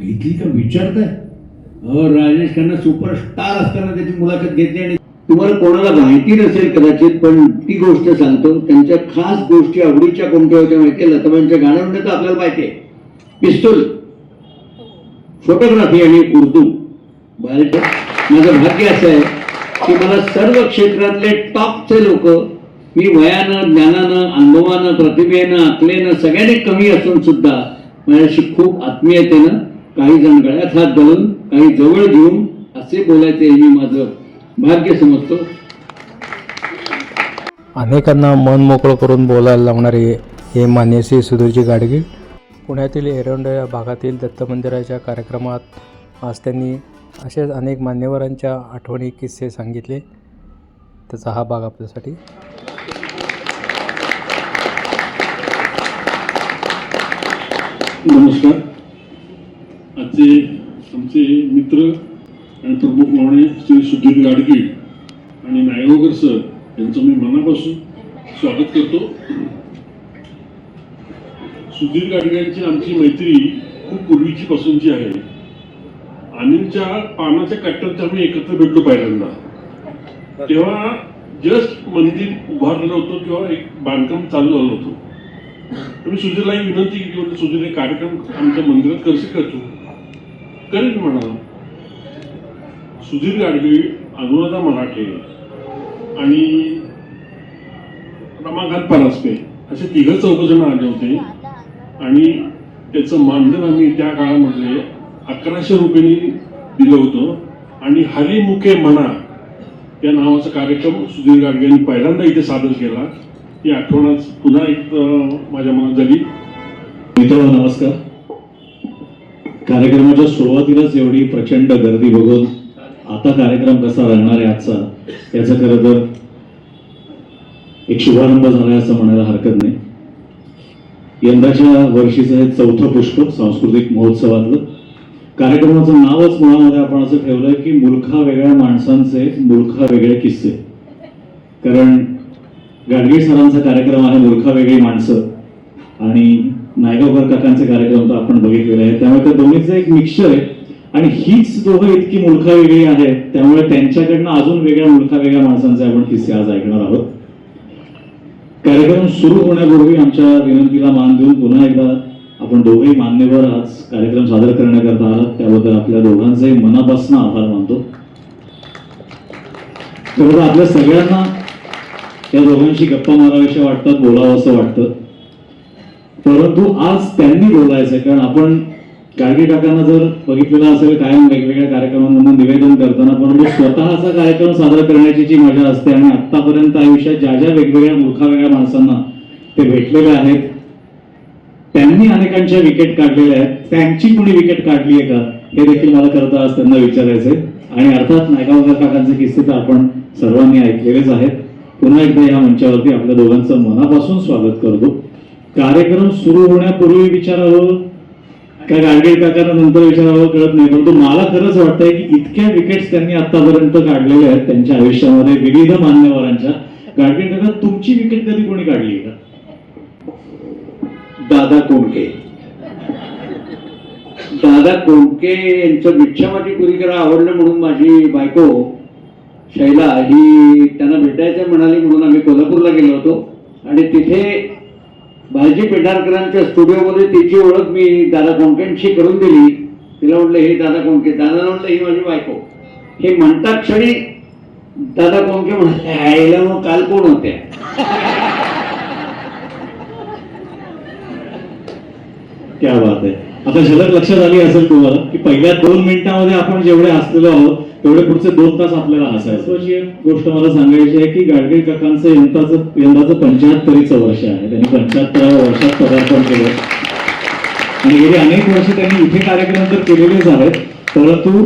घेतली का विचारताय. अ राजेश खन्ना सुपरस्टार असताना त्याची मुलाखत घेतली आणि तुम्हाला कोणाला माहिती नसेल कदाचित पण ती गोष्ट सांगतो. त्यांच्या खास गोष्टी आवडीच्या कोणत्या होत्या माहिती आहे? लताबाईंच्या तर आपल्याला माहिती आहे. पिस्तूल. फोटोग्राफी आणि उर्दू. माझं भाग्य असं आहे की मला सर्व क्षेत्रातले टॉपचे लोक मी वयानं ज्ञानानं अनुभवानं प्रतिभेनं अकलेनं सगळ्यांनी कमी असून सुद्धा माझ्याशी खूप आत्मीयतेनं काही जण गळ्यात हात घालून काही जवळ घेऊन असे बोलायचे हे मी माझं भाग्य समजतो. अनेकांना मन मोकळं करून बोलायला लावणारे हे मान्य श्री सुधीरजी गाडगे. पुण्यातील एरंडो या भागातील दत्त मंदिराच्या कार्यक्रमात आज त्यांनी असेच अनेक मान्यवरांच्या आठवणी किस्से सांगितले. त्याचा हा भाग आपल्यासाठी. नमस्कार. आजचे आमचे मित्र आणि प्रमुख पाहुणे श्री सुधीर गाडगे आणि नायगावकर सर यांचं मी मनापासून स्वागत करतो. सुधीर गाडग्यांची आमची मैत्री खूप पूर्वीची पासूनची आहे. अनिलच्या पानाच्या कट्ट्यात आम्ही एकत्र भेटलो पहिल्यांदा. तेव्हा जस्ट मंदिर उभारलेलं होतं किंवा एक बांधकाम चालू झालं होतं. मी सुधीरला विनंती केली म्हणजे सुधीर हे कार्यक्रम आमच्या मंदिरात करशील करतो? तू म्हणा सुधीर गाडगे अनुराधा मराठे आणि रमाकांत परास्पे असे तिघ चौघजण आले होते. आणि त्याचं मानधन आम्ही त्या काळामध्ये अकराशे रुपयांनी दिलं होतं. आणि हरिमुखे म्हणा या नावाचा कार्यक्रम सुधीर गाडगे यांनी पहिल्यांदा इथे सादर केला. ती आठवण पुन्हा एक माझ्या मनात झाली मित्रांनो नमस्कार. कार्यक्रमाच्या सुरुवातीलाच एवढी प्रचंड गर्दी बघून आता कार्यक्रम कसा राहणार आहे आजचा याचा खरं तर एक शुभारंभ झालाय असं म्हणायला हरकत नाही. यंदाच्या वर्षीचं हे चौथं पुष्प सांस्कृतिक महोत्सवातलं. कार्यक्रमाचं नावच मुळामध्ये आपण असं ठेवलंय की मूर्खा वेगळ्या माणसांचे मूर्खा वेगळे किस्से. कारण गाडगे सरांचा कार्यक्रम आहे मूर्खा वेगळी माणसं. आणि नायगावकर काकांचे कार्यक्रम तर आपण बघितलेले आहेत. त्यामुळे त्या दोन्हीचं एक मिक्सचर आहे. आणि हीच दोघं इतकी मुलखा वेगळी आहेत. त्यामुळे त्यांच्याकडनं अजून वेगळ्या मुलखा वेगळ्या माणसांचे आपण किस्से आज ऐकणार आहोत. कार्यक्रम सुरू होण्यापूर्वी आमच्या विनंतीला मान देऊन पुन्हा एकदा आपण दोघेही मान्यवर आज कार्यक्रम सादर करण्याकरता आलात त्याबद्दल आपल्या दोघांचे मनापासून आभार मानतो. खरं आपल्या सगळ्यांना या दोघांशी गप्पा माराव्याशा वाटतात बोलावं असं वाटतं. परंतु आज त्यांनी बोलायचं कारण आपण गाडगे काकांना जर बघितलेलं असेल कायम वेगवेगळ्या कार्यक्रमांमधून निवेदन करताना परंतु स्वतःचा कार्यक्रम सादर करण्याची जी मजा असते आणि आतापर्यंत आयुष्यात ज्या ज्या वेगवेगळ्या मूर्खावेगळ्या माणसांना ते भेटलेले आहेत त्यांनी अनेकांच्या विकेट काढलेल्या आहेत. त्यांची कोणी विकेट काढली आहे का? हे देखील मला करता आज त्यांना विचारायचंय. आणि अर्थात नायगावकर काकांचे किस्से तर आपण सर्वांनी ऐकलेलेच आहेत. पुन्हा एकदा या मंचावरती आपल्या दोघांचं मनापासून स्वागत करतो. कार्यक्रम सुरू होण्यापूर्वी विचारावं काय गाडगे काकांना नंतर विचारावं कळत नाही. परंतु मला खरंच वाटतंय की इतक्या विकेट्स त्यांनी आतापर्यंत काढलेल्या आहेत त्यांच्या आयुष्यामध्ये विविध मान्यवरांच्या. गाडगे काका तुमची विकेट कधी कोणी काढली का दादा कोंडके. दादा कोंडके यांचं भिक्षामाटी पुरीकरा आवडलं म्हणून माझी बायको शैला ही त्यांना भेटायचं म्हणाली म्हणून आम्ही कोल्हापूरला गेलो होतो. आणि तिथे भालजी पेंढारकरांच्या स्टुडिओमध्ये तिची ओळख मी दादा कोंडकेंशी करून दिली. तिला म्हटलं हे दादा कोंके दादा म्हटलं ही माझी बायको. हे म्हणता क्षणी दादा कोंके म्हणाले आईला मग काल कोण होत्या? त्या बात आहे. आता झलक लक्षात आली असेल तुम्हाला की पहिल्या दोन मिनिटांमध्ये आपण जेवढे हसलेलो आहोत तेवढे पुढचे दोन तास आपल्याला हसायचं. अशी एक गोष्ट मला सांगायची आहे की गाडगे काकांचं यंदाचं यंदाचं पंच्याहत्तरीचं वर्ष आहे. त्यांनी पंच्याहत्तराव्या वर्षात पदार्पण केलं. आणि गेली अनेक वर्ष त्यांनी इथे कार्यक्रम तर केलेलेच आहेत. परंतु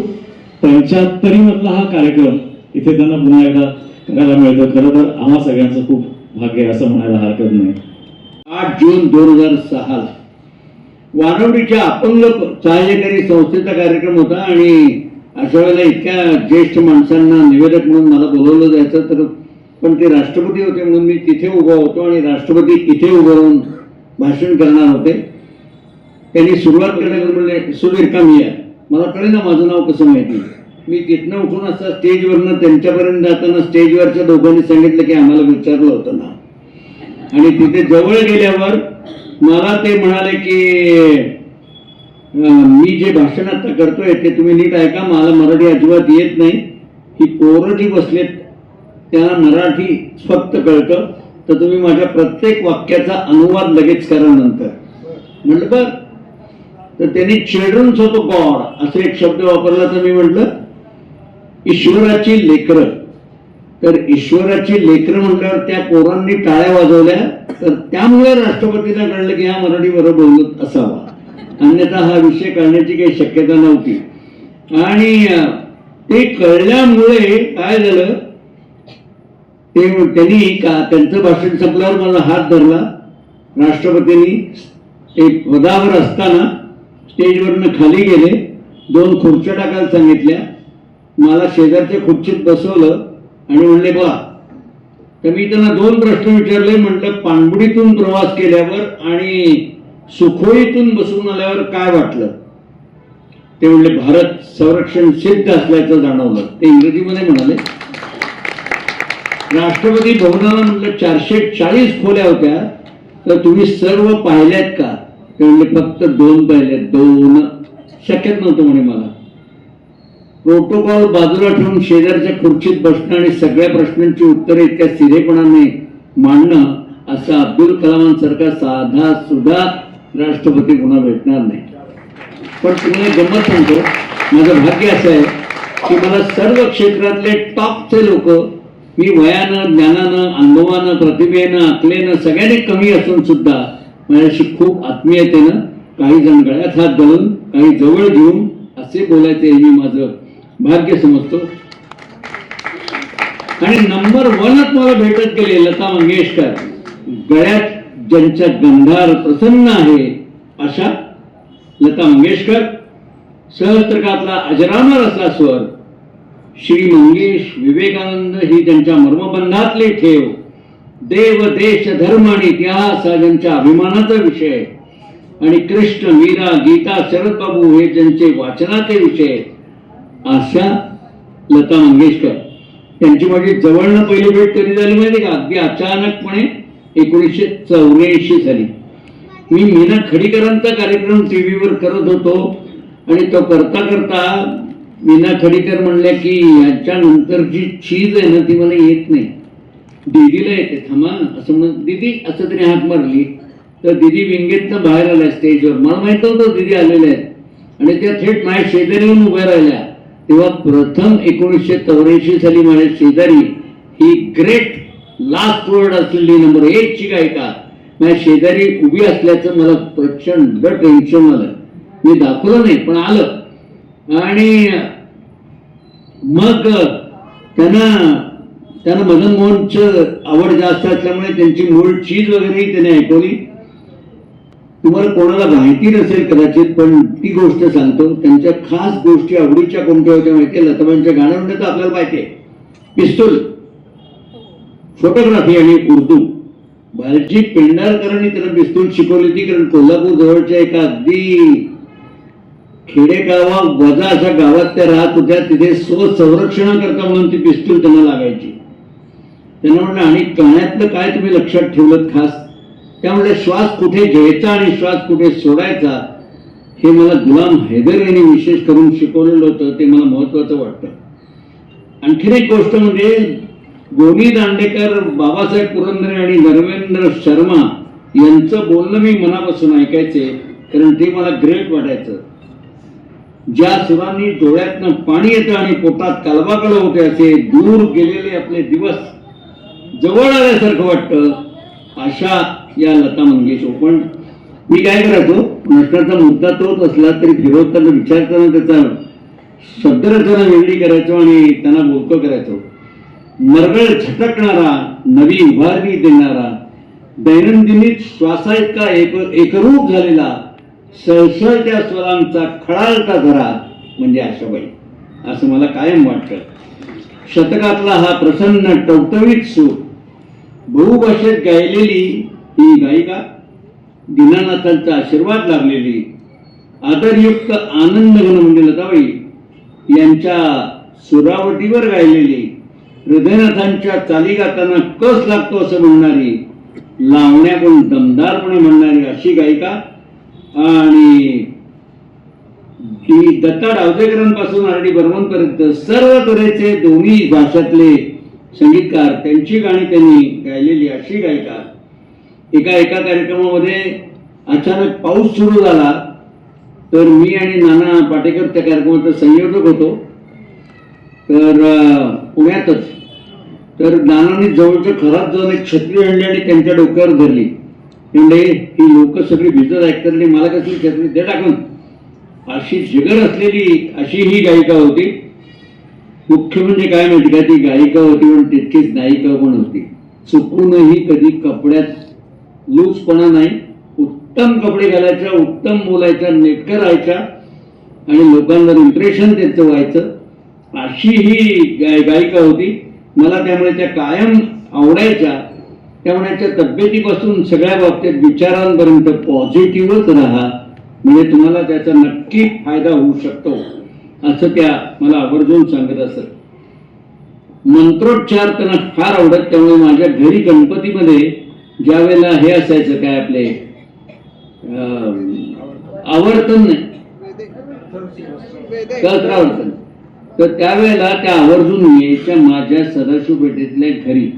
पंच्याहत्तरी मधला हा कार्यक्रम इथे त्यांना पुन्हा एकदा करायला मिळतो. खरं तर आम्हा सगळ्यांचं खूप भाग्य आहे असं म्हणायला हरकत नाही. आठ जून दोन हजार सहा वानवडीच्या अपंग सहाय्यकारी संस्थेचा कार्यक्रम होता आणि अशा वेळेला इतक्या ज्येष्ठ माणसांना निवेदक म्हणून मला बोलवलं जायचं तर पण ते राष्ट्रपती होते म्हणून मी तिथे उभा होतो आणि राष्ट्रपती इथे उभं राहून भाषण करणार होते. त्यांनी सुरुवात करण्याकडे म्हणले सुधीर का आहे मला कळेल ना माझं नाव कसं माहिती मी तिथनं उठून असं स्टेजवरनं त्यांच्यापर्यंत जाताना स्टेजवरच्या दोघांनी सांगितलं की आम्हाला विचारलं होतं ना. आणि तिथे जवळ गेल्यावर मला ते म्हणाले की मी जे भाषण आता करतोय ते तुम्ही नीट ऐका मला मराठी अजिबात येत नाही. की पोरं जी बसलेत त्यांना मराठी फक्त कळतं. तर तुम्ही माझ्या प्रत्येक वाक्याचा अनुवाद लगेच करा नंतर. म्हटलं बर तर त्यांनी चिल्ड्रन्स ऑफ गॉड असा एक शब्द वापरला तर मी म्हटलं ईश्वराची लेकरं. तर ईश्वराची लेकरं म्हटल्यावर त्या पोरांनी टाळ्या वाजवल्या. तर त्यामुळे राष्ट्रपतीला कळलं की ह्या मराठी बरोबर बोलत असावं. अन्यथा हा विषय करण्याची काही शक्यता नव्हती. आणि ते कळल्यामुळे काय झालं? ते त्यांनी का त्यांचं भाषण संपल्यावर मला हात धरला. राष्ट्रपतींनी ते पदावर असताना स्टेजवरनं खाली गेले दोन खुर्च्या टाकायला सांगितल्या. मला शेजारच्या खुर्चीत बसवलं आणि म्हणले बा तर मी त्यांना दोन प्रश्न विचारले. म्हटलं पाणबुडीतून प्रवास केल्यावर आणि सुखोईतून बसून आल्यावर काय वाटलं? ते म्हणले भारत संरक्षण सिद्ध असल्याचं जाणवलं. ते इंग्रजीमध्ये म्हणाले. राष्ट्रपती भवनाला म्हटलं चारशे चाळीस खोल्या होत्या तर तुम्ही सर्व पाहिल्यात का? ते म्हणले फक्त दोन पाहिल्यात. दोन? शक्यत नव्हतं म्हणे मला. प्रोटोकॉल बाजूला ठेवून शेजारच्या खुर्चीत बसणं आणि सगळ्या प्रश्नांची उत्तरे इतक्या सिरेपणाने मांडणं असं अब्दुल कलामांसारखा साधा सुद्धा राष्ट्रपती पुन्हा भेटणार नाही. पण तुम्हाला गंमत सांगतो माझं भाग्य असं आहे की मला सर्व क्षेत्रातले टॉपचे लोक मी वयानं ज्ञानानं अनुभवानं प्रतिभेनं अकलेनं सगळ्यांनी कमी असून सुद्धा माझ्याशी खूप आत्मीयतेनं काही जण गळ्यात हात घालून काही जवळ घेऊन असे बोलायचे हे मी माझं भाग्य समजतो. आणि नंबर वनच मला भेटत गेले लता मंगेशकर. गळ्यात ज्यांच्या गंधार प्रसन्न आहे अशा लता मंगेशकर सहस्त्रकातला अजरामर असला स्वर श्री मंगेश विवेकानंद ही त्यांच्या मर्मबंधातली ठेव. देव देश धर्म आणि इतिहास हा ज्यांच्या अभिमानाचा विषय. आणि कृष्ण मीरा गीता शरद बाबू हे ज्यांचे वाचनाचे विषय. अशा लता मंगेशकर. त्यांची माझी जवळनं पहिली भेट कधी झाली माहिती का? अगदी अचानकपणे एकोणीसशे चौऱ्याऐंशी साली. मी मीना खडीकरांचा कार्यक्रम टी व्हीवर करत होतो आणि तो करता करता मीना खडीकर म्हणल्या की याच्यानंतर जी चीज आहे ना ती मला येत नाही. दीदीला येते. थांबा असं म्हणत दीदी असं तरी हात मारली. तर दीदी विंगेतनं बाहेर आल्या स्टेजवर. मला माहीत नव्हतं दीदी आलेल्या आहेत. आणि त्या थेट माझ्या शेजारी येऊन उभ्या राहिल्या. तेव्हा प्रथम एकोणीसशे चौऱ्याऐंशी साली माझ्या शेजारी ही ग्रेट लास्ट वर्ड असलेली नंबर एक ची गायिका माझ्या शेजारी उभी असल्याचं मला प्रचंड टेन्शन आलं. मी दाखवलं नाही पण आलं. आणि मग त्यांना त्यांना मदन मोहनचं आवड जास्त असल्यामुळे त्यांची मूळ चीज वगैरेही त्याने ऐकवली. तुम्हाला कोणाला माहिती नसेल कदाचित पण ती गोष्ट सांगतो. त्यांच्या खास गोष्टी आवडीच्या कोणत्या होत्या माहिती लताबाईंच्या गाण्यामध्ये तर आपल्याला माहिती आहे. पिस्तूल. फोटोग्राफी आणि उर्दू. बालजी पेंढारकरांनी त्यांना पिस्तूल शिकवली होती कारण कोल्हापूर जवळच्या एका अगदी खेडेगावा वजा अशा गावात त्या राहत होत्या तिथे स्वसंरक्षणाकरता म्हणून ती पिस्तूल त्यांना लागायची. त्यांना म्हटलं आणि काण्यातलं काय तुम्ही लक्षात ठेवलं खास? त्यामुळे श्वास कुठे घ्यायचा आणि श्वास कुठे सोडायचा हे मला गुलाम हैदर यांनी विशेष करून शिकवलेलं होतं ते मला महत्वाचं वाटतं. आणखीन एक गोष्ट म्हणजे गोनी दांडेकर बाबासाहेब पुरंदरे आणि धर्मेंद्र शर्मा यांचं बोलणं मी मनापासून ऐकायचे कारण ते मला ग्रेट वाटायचं. ज्या सुरांनी डोळ्यातनं पाणी येतं आणि पोटात कालबाकड होते असे दूर गेलेले आपले दिवस जवळ आल्यासारखं वाटतं अशा या लता मंगेशकर पण मी काय करायचो प्रश्नाचा मुद्दा तोच असला तरी फिरवताना विचारताना त्याचा शब्दरचना वेगळी करायचो आणि त्यांना बोलतो करायचो. मरगळ झटकणारा नवी उभारणी देणारा दैनंदिनीत श्वासाइतका एक एकरूप झालेला सळसळत्या स्वरांचा खळाळता धरा म्हणजे आशाबाई. असं मला कायम वाटतं. शतकातला हा प्रसन्न टवटवीत सूर. बहुभाषेत गायलेली ही गायिका दीनानाथांचा आशीर्वाद लाभलेली आदरयुक्त आनंद घन म्हणजे लताबाई यांच्या सुरावटीवर गायलेली हृदयनाथांच्या चाली गाताना कस लागतो असं म्हणणारी लावण्याकडून दमदारपणे म्हणणारी अशी गायिका आणि की दत्ता डावतेकरांपासून आर डी बर्मनपर्यंत सर्व तऱ्हेचे दोन्ही भाषातले संगीतकार त्यांची गाणी त्यांनी गायलेली अशी गायिका. एका एका कार्यक्रमामध्ये अचानक पाऊस सुरू झाला तर मी आणि नाना पाटेकर त्या कार्यक्रमाचा संयोजक होतो. तर पुण्यातच. तर नानांनी जवळच्या खराब जाऊन एक छत्री आणली आणि त्यांच्या डोक्यावर धरली. म्हणजे ही लोक सगळी भिजत ऐकतात आणि मला कसली छत्री दे टाकून. अशी जिगर असलेली अशी ही गायिका होती. मुख्य म्हणजे काय माहिती का ती गायिका होती पण तितकीच नायिका पण होती. चुकूनही कधी कपड्यात लूजपणा नाही उत्तम कपडे घालायच्या उत्तम बोलायच्या नेटकं राहायच्या आणि लोकांवर इम्प्रेशन त्याचं व्हायचं. अशी ही गाय गायिका होती. मला त्यामुळे त्या कायम आवडायच्या. त्यामुळे त्या तब्येतीपासून सगळ्या बाबतीत विचारांपर्यंत पॉझिटिव्हच राहा. म्हणजे तुम्हाला त्याचा नक्की फायदा होऊ शकतो. असं त्या मला आवर्जून सांगत असत. मंत्रोच्चार त्यांना फार आवडत. त्यामुळे माझ्या घरी गणपतीमध्ये ज्या वेळेला हे असायचं काय आपले आवर्तन नाही. सहस्रावर्तन तर त्यावेळेला त्या आवर्जून यायच्या माझ्या सदाशिव पेठेतल्या घरी.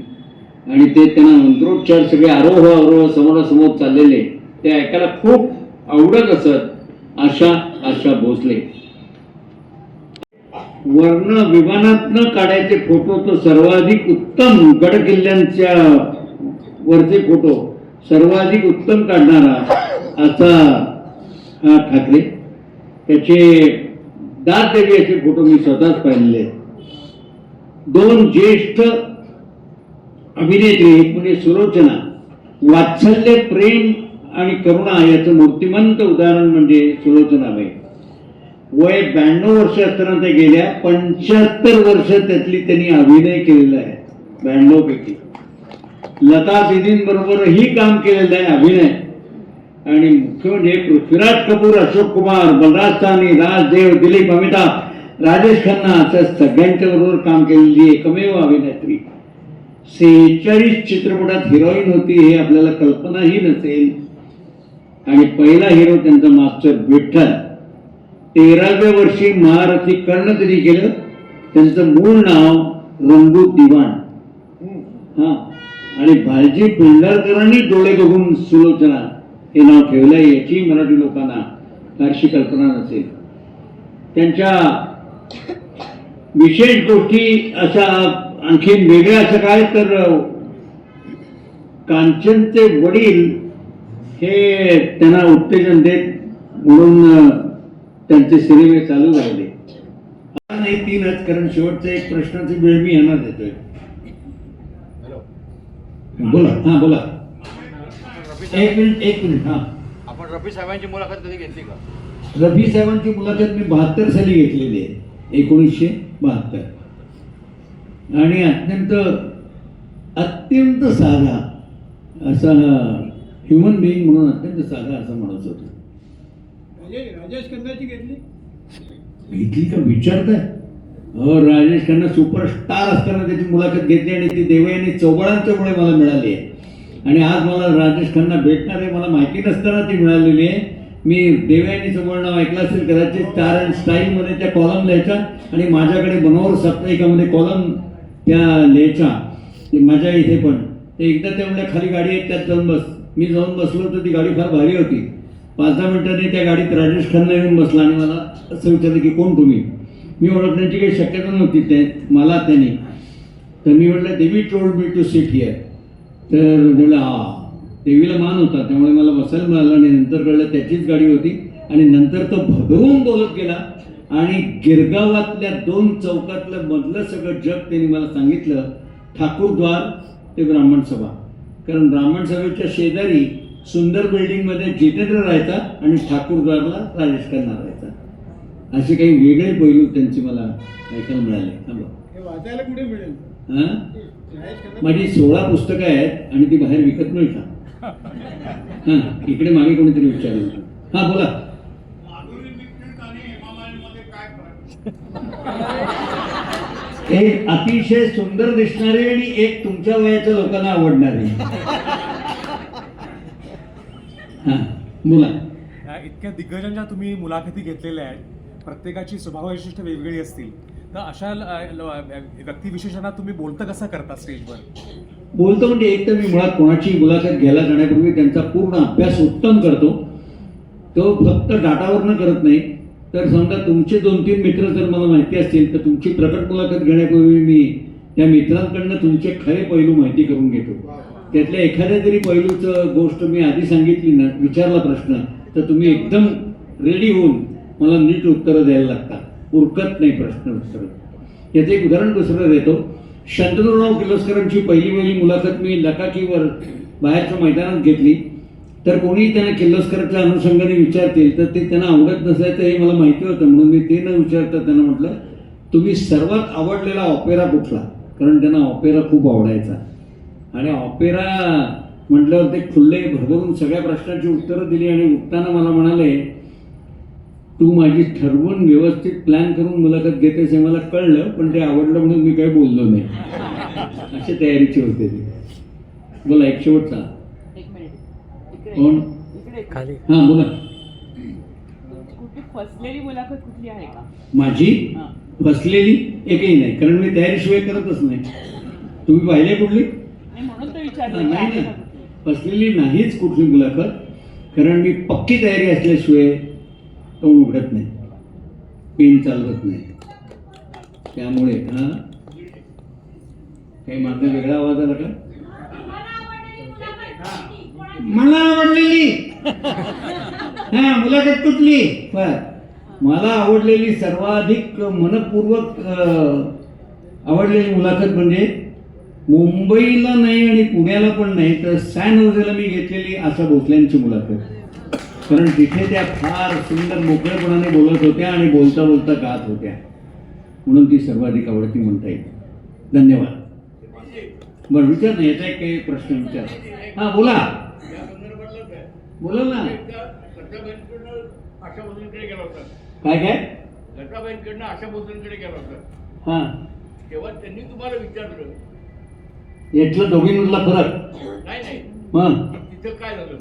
आणि ते त्यांना मंत्रोच्चार सगळे आरोह आरोह समोरासमोर चाललेले ते ऐकायला खूप आवडत असत आशा आशा भोसले. वर्ण विमानातनं काढायचे फोटो तर सर्वाधिक उत्तम गड किल्ल्यांच्या वरचे फोटो सर्वाधिक उत्तम काढणारा असा हा ठाकरे. त्याचे दार देवी असे फोटो मी स्वतःच पाहिलेले दोन ज्येष्ठ अभिनेत्री एक म्हणजे सुलोचना वात्सल्य प्रेम आणि करुणा याचं मूर्तिमंत उदाहरण म्हणजे सुलोचनाबाई वय ब्याण्णव वर्ष असताना त्या गेल्या पंच्याहत्तर वर्ष त्यातली त्यांनी अभिनय केलेला आहे ब्याण्णव पैकी. लता दिदींबरोबरही काम केलेलं आहे अभिनय. आणि मुख्य म्हणजे पृथ्वीराज कपूर अशोक कुमार बलराज सानी राजदेव दिलीप अमिताभ राजेश खन्ना अशा सगळ्यांच्या बरोबर काम केलेली एकमेव अभिनेत्री. सेहेचाळीस चित्रपटात हिरोईन होती हे आपल्याला कल्पनाही नसेल. आणि पहिला हिरो त्यांचा मास्टर विठ्ठल. तेराव्या वर्षी महारथी कर्ण त्यांनी केलं. त्यांचं मूळ नाव रंगू दिवाण. हा. आणि भालजी पेंढारकरांनी डोळे बघून सुलोचना. हे नाव ठेवलंय याची मराठी लोकांना फारशी कल्पना नसेल. त्यांच्या विशेष गोष्टी अशा आणखीन वेगळ्या असं काय? तर कांचनचे वडील हे त्यांना उत्तेजन देत म्हणून त्यांचे सिनेमे चालू राहिले आता नाही तीनच कारण शेवटचा एक प्रश्नाची वेळ मी यांना देतोय. बोला. हा बोला. एक मिनिट एक मिनिट हा. आपण रफी साहेबांची मुलाखत कधी घेतली का? रफी साहेबांची मुलाखत मी बहात्तर साली घेतलेली आहे. एकोणीसशे बहात्तर. आणि अत्यंत अत्यंत साधा असा ह्युमन बिईंग म्हणून अत्यंत साधा असा माणूस होता. राजेश खन्नाची घेतली? घेतली का? विचारताय? हो राजेश खन्ना सुपरस्टार असताना त्याची मुलाखत घेतली आणि ती देवयानी चौबळांच्यामुळे मला मिळाली आहे. आणि आज मला राजेश खन्ना भेटणार आहे मला माहिती नसताना ती मिळालेली आहे. मी देवयानी समोर नाव ऐकलं असेल कदाचित स्टार अँड स्टाईलमध्ये त्या कॉलम लिहायच्या आणि माझ्याकडे बनोर साप्ताहिकामध्ये कॉलम त्या लिहायच्या माझ्या इथे पण. ते एकदा त्या म्हणल्या खाली गाडी आहे त्यात जाऊन बस. मी जाऊन बसलो तर ती गाडी फार भारी होती. पाच दहा मिनिटांनी त्या गाडीत राजेश खन्ना येऊन बसला आणि मला असं विचारलं की कोण तुम्ही? मी ओळखण्याची काही शक्यता नव्हती ते मला त्याने. तर मी म्हटलं Devi told me to sit here तर म्हटलं हा देवीला मान होता. त्यामुळे मला बसायला मिळालं आणि नंतर कळलं त्याचीच गाडी होती. आणि नंतर तो भगवून बोलत गेला. आणि गिरगावातल्या दोन चौकातलं मधलं सगळं जग त्यांनी मला सांगितलं. ठाकूरद्वार ते ब्राह्मण सभा. कारण ब्राह्मण सभेच्या शेजारी सुंदर बिल्डिंगमध्ये जितेंद्र राहायचा आणि ठाकूरद्वारला राजेश खन्ना राहायचा. असे काही वेगळे पैलू त्यांचे मला ऐकायला मिळाले. थांबा. वाचायला कुठे मिळेल? माझी सोळा पुस्तकं आहेत आणि ती बाहेर विकत मिळतात हां इकडे मागे कोणीतरी विचारलं हां बोला. एक अतिशय सुंदर दिसणारे आणि एक तुमच्या वयाच्या लोकांना आवडणारे. हा बोला. इतक्या दिग्गजांच्या तुम्ही मुलाखती घेतलेल्या आहेत. प्रत्येकाची स्वभाव वैशिष्ट्य वेगवेगळी असतील. तर अशा व्यक्तिविशेषांना तुम्ही बोलतं कसं करता स्टेजवर? बोलतो म्हणजे एक तर मी मुळात कोणाची मुलाखत घ्यायला जाण्यापूर्वी त्यांचा पूर्ण अभ्यास उत्तम करतो. तो फक्त डाटावरनं करत नाही. तर समजा तुमचे दोन तीन मित्र जर मला माहिती असतील तर तुमची प्रकट मुलाखत घेण्यापूर्वी मी त्या मित्रांकडनं तुमचे खरे पैलू माहिती करून घेतो. त्यातल्या एखाद्या जरी पैलूचं गोष्ट मी आधी सांगितली ना विचारला प्रश्न तर तुम्ही एकदम रेडी होऊन मला नीट उत्तरं द्यायला लागतात उरकत नाही प्रश्न उत्तर याचं एक उदाहरण दुसरं देतो शंतनुराव किर्लोस्करांची पहिली पहिली मुलाखत मी लकाकीवर बाहेरच्या मैदानात घेतली. तर कोणी त्यांना किर्लोस्करच्या अनुषंगाने विचारतील तर ते त्यांना आवडत नसायचं हे मला माहिती होतं. म्हणून मी ते न विचारता त्यांना म्हटलं तुम्ही सर्वात आवडलेला ऑपेरा कुठला? कारण त्यांना ऑपेरा खूप आवडायचा. आणि ऑपेरा म्हटल्यावर ते खुल्ले भरभरून सगळ्या प्रश्नांची उत्तरं दिली आणि उठताना मला म्हणाले तू माझी ठरवून व्यवस्थित प्लॅन करून मुलाखत घेतेस हे मला कळलं पण ते आवडलं म्हणून मी काही बोललो नाही. अशी तयारीची होते ती. बोला एक शेवटचा एक मिनिट. इकडे कोण? इकडे खाली. हां बोला. तुमची कुठली फसलेली मुलाखत कुठली आहे का? माझी? हा. फसलेली एकही नाही कारण मी तयारीशिवाय करतच नाही. तुम्ही पाहिले कुठली? नाही ना? फसलेली नाहीच कुठली मुलाखत कारण मी पक्की तयारी असल्याशिवाय तोंड उघडत नाही. पेन चालवत नाही. त्यामुळे हा? काही माझा वेगळा आवाज आला का? मला आवडलेली. हा मुलाखत कुठली? बर. मला आवडलेली सर्वाधिक मनपूर्वक आवडलेली मुलाखत म्हणजे मुंबईला नाही आणि पुण्याला पण नाही तर सॅन होजेला मी घेतलेली आशा भोसल्यांची मुलाखत. कारण तिथे त्या फार सुंदर मोकळेपणाने बोलत होत्या आणि बोलता बोलता गात होत्या. म्हणून ती सर्वाधिक आवडती म्हणता येईल. धन्यवाद. बरं विचार नाही याचा एक काही प्रश्न विचार. हा बोला. बोला ना. काय काय? लताबाईंकडनं आशा भोसलेंकडे गेला होता हा. तेव्हा त्यांनी तुम्हाला विचारलं यातला दोघींमधला फरक. नाही नाही. मग? तिथं काय झालं?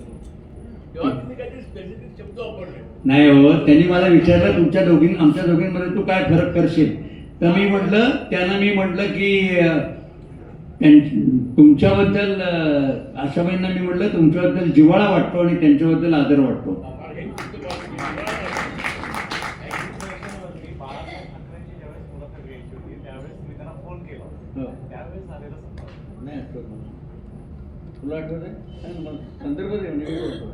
नाही हो त्यांनी मला विचारलं तुमच्या दोघीं आमच्या दोघींमध्ये तू काय फरक करशील? तर मी म्हटलं त्यांना मी म्हटलं की तुमच्याबद्दल अं, आशाबाईंना मी म्हटलं तुमच्याबद्दल जिव्हाळा वाटतो आणि त्यांच्याबद्दल आदर वाटतो. हो. तुला आठवत आहे. संदर्भ दे म्हणजे मी बोलतो.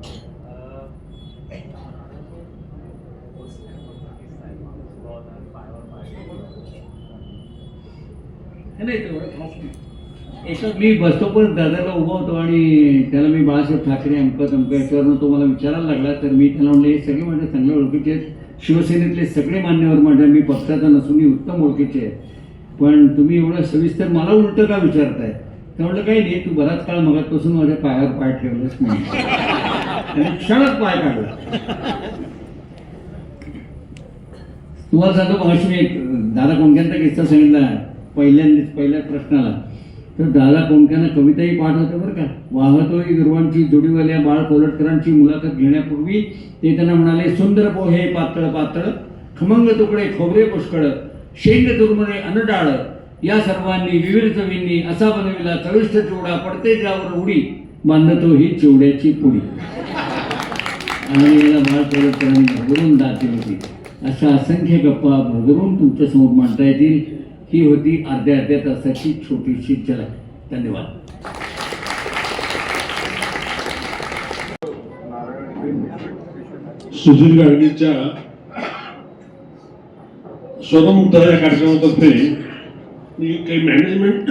नाही, तेवढं खास नाही. मी बसतो पण दादाला उभा होतो आणि त्याला मी बाळासाहेब ठाकरे अमकत अमक याच्यावरनं तो मला विचारायला लागला तर मी त्याला म्हणलं हे सगळे माझ्या चांगल्या ओळखीचे आहेत. शिवसेनेतले सगळे मान्यवर माझ्या मी पक्षाचा नसून उत्तम ओळखीचे आहेत. पण तुम्ही एवढं सविस्तर मला उलटं का विचारताय? तर म्हटलं काही नाही तू बराच काळ मगातपासून माझ्या पायावर पाय ठेवलंच नाही आणि क्षणात पाय काढला. तुम्हाला सांगतो मगाशी मी एक दादा कोणक्यांचा किस्सा सांगितला. पहिल्यांदा पहिल्या प्रश्नाला. तर दादा कोणक्यांना कविताही पाठ होते बरं का. वाहतोय गुरुवांची जोडीवाल्या बाळ कोलटकरांची मुलाखत घेण्यापूर्वी ते त्यांना म्हणाले सुंदर पोहे पातळ पातळ खमंग तुकडे खोबरे पुष्कळ शेंग तुरमणे अनडाळ या सर्वांनी विविध चवींनी असा बनविला चविष्ट चिवडा पडते ज्यावर उडी. बांधतो ही चिवड्याची पुडी. आणि याला बाळ कोलटकरांनी भरभरून दाती होती. अशा असंख्य गप्पा भरभरून तुमच्यासमोर मांडता येतील. ही होती अर्ध्या अर्ध्या तासाची छोटीशी झलक. धन्यवाद. सुधीर गाडगेच्या स्वतमुक्त या कार्यक्रमातर्फे मी काही मॅनेजमेंट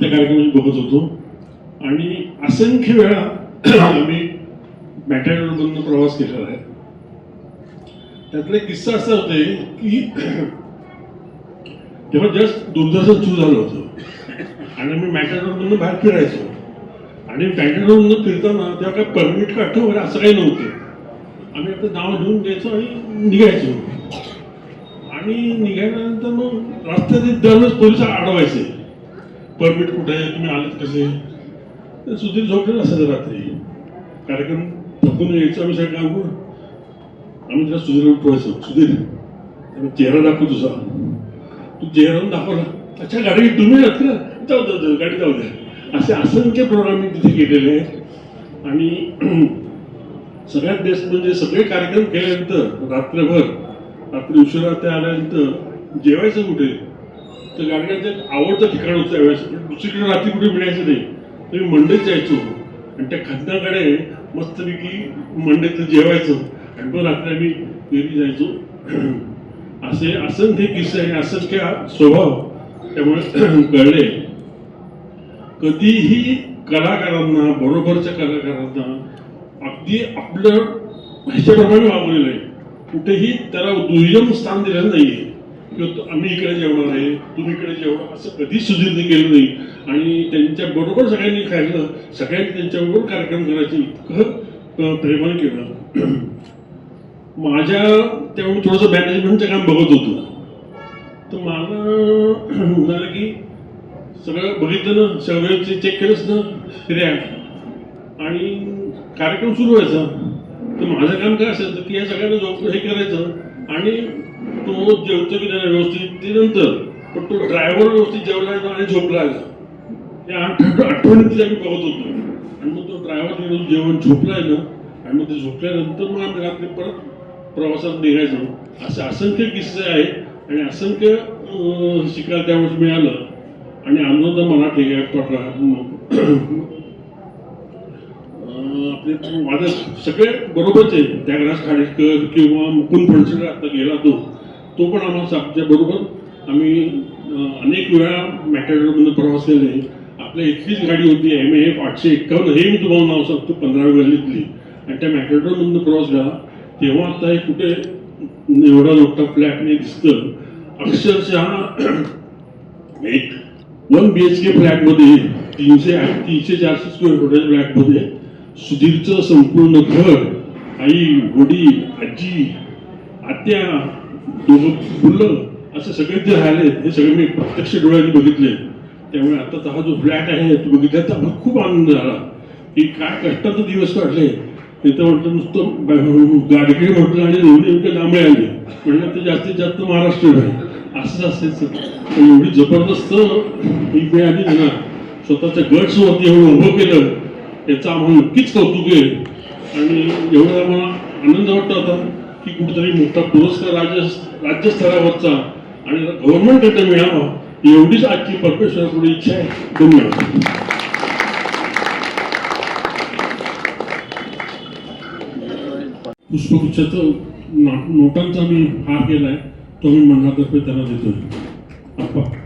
त्या कार्यक्रमाची बघत होतो. आणि असंख्य वेळा आम्ही मॅटेरियलमधून प्रवास केलेला आहे. त्यातला एक किस्सा असा होते की तेव्हा जस्ट दूरदर्शन सुरू झालं होतं आणि आम्ही मॅटेरियलमधून बाहेर फिरायचो. आणि मॅटेरियलमधून फिरताना तेव्हा काय परमिट काढतो वगैरे असं काही नव्हतं. आम्ही आता नाव घेऊन द्यायचो आणि निघायचो. आणि निघाल्यानंतर मग रस्त्यात दरवेळेस पोलीस अडवायचे. परमिट कुठे आहे? तुम्ही आलेत कसे? तर सुधीर झोपलेला असायचं रात्री. कार्यक्रम थकून यायचं आम्ही सगळं काम आम्ही त्याला सुधीर उठवायचो सुधीर त्यामुळे चेहरा दाखव तुझा. तू चेहरा दाखवला अच्छा गाडी तुम्ही जात ना जाऊ द्या गाडी जाऊ द्या असे असंख्य प्रोग्राम मी तिथे केलेले आहेत. आणि सगळ्यात बेस्ट म्हणजे सगळे कार्यक्रम केल्यानंतर रात्रभर रात्री उशिरा ते आल्यानंतर जेवायचं कुठे? तर गाडग्याचं आवडतं ठिकाण होतं त्यावेळेस. पण दुसरीकडे रात्री कुठे मिळायचं नाही. तुम्ही मंडईत जायचो. आणि त्या खंदाकडे मस्तपैकी मंडईत जेवायचं. आणि मग रात्री आम्ही घरी जायचो. असे असंख्य किस्से आणि असंख्य स्वभाव त्यामुळे कळले. कधीही कलाकारांना बरोबरच्या कलाकारांना अगदी आपलं ह्याच्याप्रमाणे वागलेलं आहे. कुठेही त्याला दुय्यम स्थान दिलेलं नाहीये. किंवा आम्ही इकडे जेवणार आहे तुम्ही इकडे जेवणार असं कधीच सुधीरने केलं नाही. आणि त्यांच्या बरोबर सगळ्यांनी खायला सगळ्यांनी त्यांच्याबरोबर कार्यक्रम करायचं इतकं अं, प्रेमाने केलं. माझ्या त्यावेळी थोडंसं मॅनेजमेंटचं काम बघत होतो. तर मला म्हणालं की सगळं बघितलं ना सगळं चेक केलंच ना फिर्या आणि कार्यक्रम सुरू व्हायचा. तर माझं काम काय असायचं की या सगळ्यांना जॉब हे करायचं. आणि तो जेवतो की नाही व्यवस्थित ते नंतर. पण तो ड्रायव्हर व्यवस्थित जेवला आणि झोपला या आठवणी आम्ही बघत होतो. आणि मग तो ड्रायव्हर जेवण झोपलाय ना आणि मग ते झोपल्यानंतर मग आम्ही रात्री परत प्रवासात निघायचो. असे असंख्य किस्से आहेत आणि असंख्य शिकायला त्यावेळेस मिळालं. आणि अनुराध मराठे ॲक्टरला आपले वादक सगळे बरोबरच आहे त्यागराज खाडेकर किंवा मुकुंद फणसेकर आता गेला तो. तो पण आम्हाला आमच्या बरोबर? आम्ही अनेक वेळा मॅटेरियलमध्ये प्रवास केले. आपल्या इथलीच गाडी होती एम एफ आठशे एक्कावन्न हे मी तुम्हाला नाव सांगतो पंधरावी गल्लीतली आणि त्या मॅटेरियलमधून प्रवास झाला. तेव्हा आता हे कुठे एवढा मोठा फ्लॅट नाही दिसतं. अक्षरशः एक वन बी एच के फ्लॅटमध्ये तीनशे तीनशे चारशे स्क्वेअर फुटाच्या फ्लॅटमध्ये सुधीरचं संपूर्ण घर आई वडील आजी आत्या दोघं मुलं असं सगळे जे राहिले हे सगळे मी प्रत्यक्ष डोळ्यांनी बघितले. त्यामुळे आता हा जो फ्लॅट आहे तो बघितला तर आम्हाला खूप आनंद झाला. की काय कष्टाचे दिवस काढले. तिथं म्हटलं नुसतं गाडगे म्हटलं आणि दोन्ही नेमके लांबे आले. म्हटलं ते जास्तीत जास्त महाराष्ट्र आहे असंच असायचं पण एवढी जबरदस्त ही मी आली त्यांना स्वतःच्या गट्सवरती एवढं उभं केलं याचं आम्हाला नक्कीच कौतुक आहे. आणि एवढा आम्हाला आनंद वाटतो आता. की कुठेतरी मोठा पुरस्कार राज्य राज्यस्तरावरचा आणि गव्हर्नमेंटकडे मिळावा एवढीच आजची परमेश्वरापुढे इच्छा आहे. धन्यवाद. पुष्पगुच्छाचं नोटांचा मी हार केलाय तो मी मनातर्फे त्यांना देतोय.